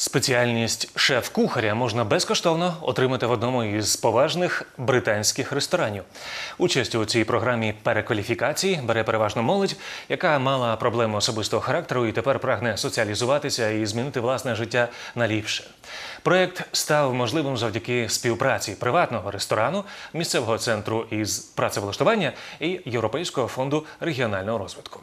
Спеціальність шеф-кухаря можна безкоштовно отримати в одному із поважних британських ресторанів. Участь у цій програмі перекваліфікації бере переважно молодь, яка мала проблеми особистого характеру і тепер прагне соціалізуватися і змінити власне життя на ліпше. Проект став можливим завдяки співпраці приватного ресторану, місцевого центру із працевлаштування і Європейського фонду регіонального розвитку.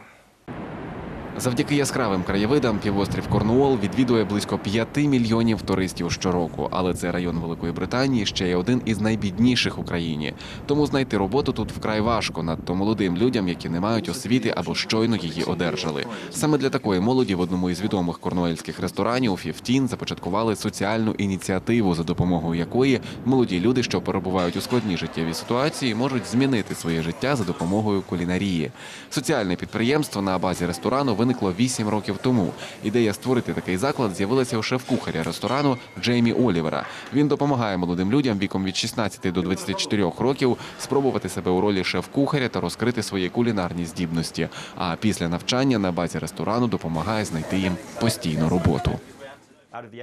Завдяки яскравим краєвидам півострів Корнуол відвідує близько 5 мільйонів туристів щороку. Але це район Великої Британії ще є один із найбідніших в Україні. Тому знайти роботу тут вкрай важко, надто молодим людям, які не мають освіти або щойно її одержали. Саме для такої молоді в одному із відомих корнуельських ресторанів «Фіфтін» започаткували соціальну ініціативу, за допомогою якої молоді люди, що перебувають у складній життєвій ситуації, можуть змінити своє життя за допомогою кулінарії. Соціальне підприємство на базі ресторану виникло 8 років тому. Ідея створити такий заклад з'явилася у шеф-кухаря ресторану Джеймі Олівера. Він допомагає молодим людям віком від 16 до 24 років спробувати себе у ролі шеф-кухаря та розкрити свої кулінарні здібності. А після навчання на базі ресторану допомагає знайти їм постійну роботу.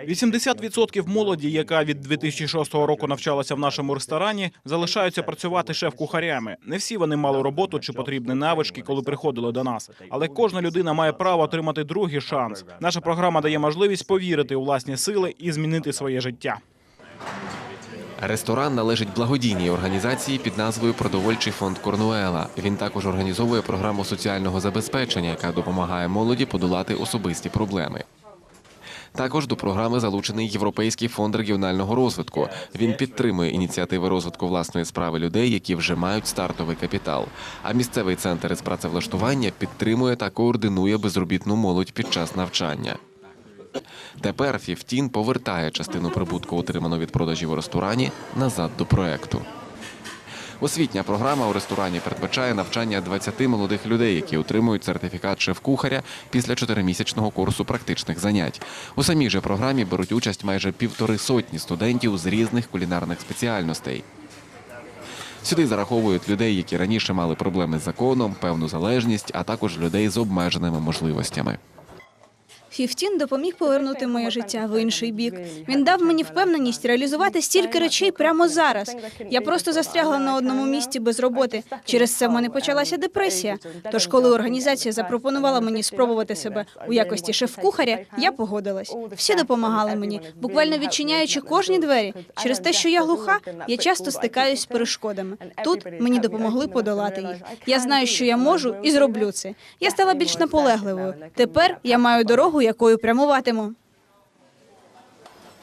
80% молоді, яка від 2006 року навчалася в нашому ресторані, залишаються працювати шеф-кухарями. Не всі вони мали роботу чи потрібні навички, коли приходили до нас. Але кожна людина має право отримати другий шанс. Наша програма дає можливість повірити у власні сили і змінити своє життя. Ресторан належить благодійній організації під назвою Продовольчий фонд Корнуела. Він також організовує програму соціального забезпечення, яка допомагає молоді подолати особисті проблеми. Також до програми залучений Європейський фонд регіонального розвитку. Він підтримує ініціативи розвитку власної справи людей, які вже мають стартовий капітал. А місцевий центр із працевлаштування підтримує та координує безробітну молодь під час навчання. Тепер Фіфтін повертає частину прибутку, отриману від продажів у ресторані, назад до проекту. Освітня програма у ресторані передбачає навчання 20 молодих людей, які отримують сертифікат шеф-кухаря після чотиримісячного курсу практичних занять. У самій же програмі беруть участь майже півтори сотні студентів з різних кулінарних спеціальностей. Сюди зараховують людей, які раніше мали проблеми з законом, певну залежність, а також людей з обмеженими можливостями. Фіфтін допоміг повернути моє життя в інший бік. Він дав мені впевненість реалізувати стільки речей прямо зараз. Я просто застрягла на одному місці без роботи. Через це в мене почалася депресія. Тож, коли організація запропонувала мені спробувати себе у якості шеф-кухаря, я погодилась. Всі допомагали мені, буквально відчиняючи кожні двері. Через те, що я глуха, я часто стикаюсь з перешкодами. Тут мені допомогли подолати їх. Я знаю, що я можу і зроблю це. Я стала більш наполегливою. Тепер я маю дорогу, якою прямуватиму.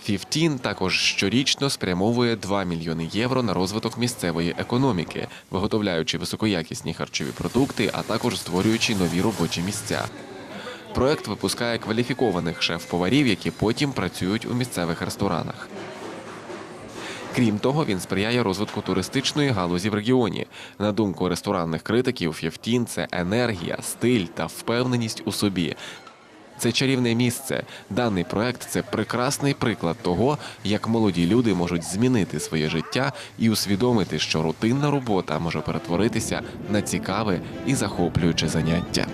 Фіфтін також щорічно спрямовує 2 мільйони євро на розвиток місцевої економіки, виготовляючи високоякісні харчові продукти, а також створюючи нові робочі місця. Проект випускає кваліфікованих шеф-поварів, які потім працюють у місцевих ресторанах. Крім того, він сприяє розвитку туристичної галузі в регіоні. На думку ресторанних критиків, Фіфтін це енергія, стиль та впевненість у собі. Це чарівне місце. Даний проект це прекрасний приклад того, як молоді люди можуть змінити своє життя і усвідомити, що рутинна робота може перетворитися на цікаве і захоплююче заняття.